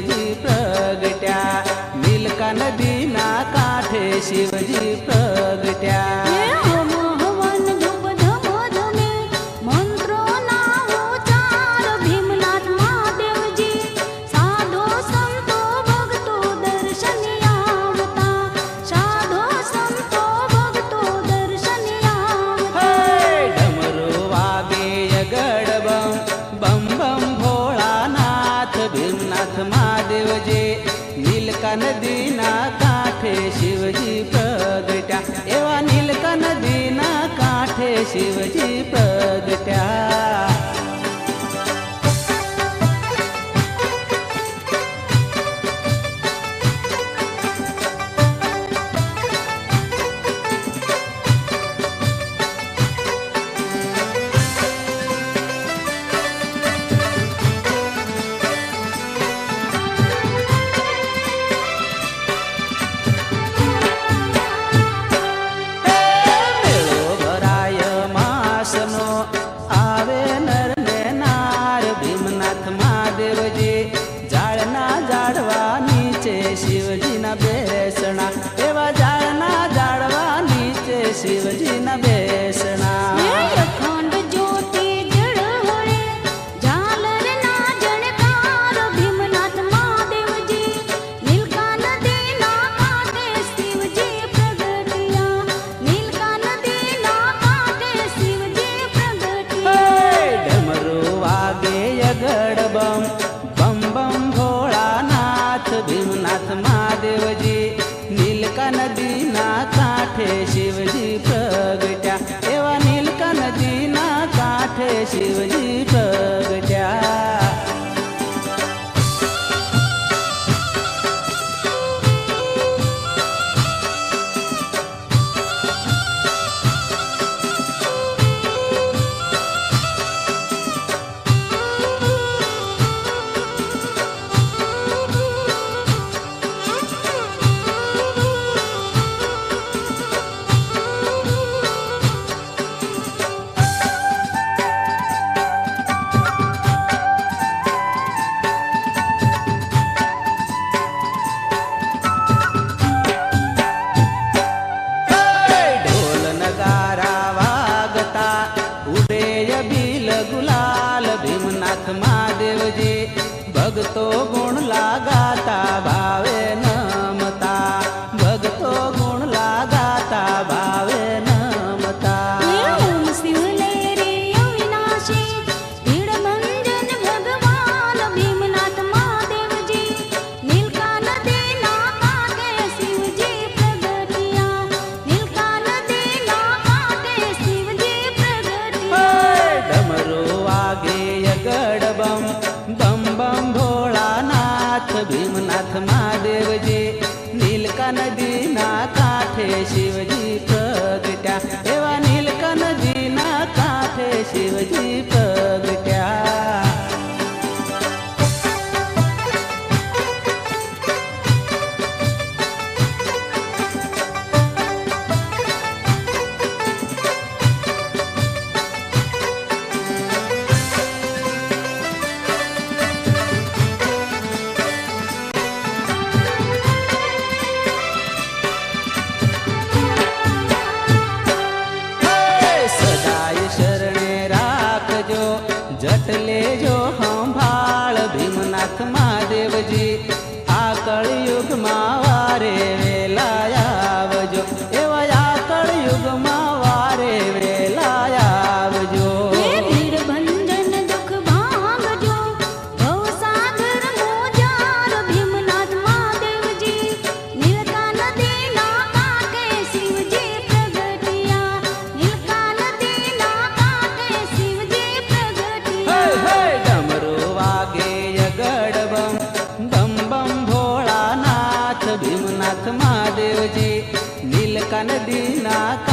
शिवजी प्रगट्या. नीलका नदीना काठे शिव जीवनाथ महादेवजी नीलका नदी ना काठे शिवजी प्रगट्या. एवा नीलका नदी ना काठे शिवजी તો ગુણ લાગા शिवजी पगट्या. देवा नीलकन जीना काठे शिवजी पग जटले जो हम भाड़ भीमनाथ मा ಕನದಿನ ಕ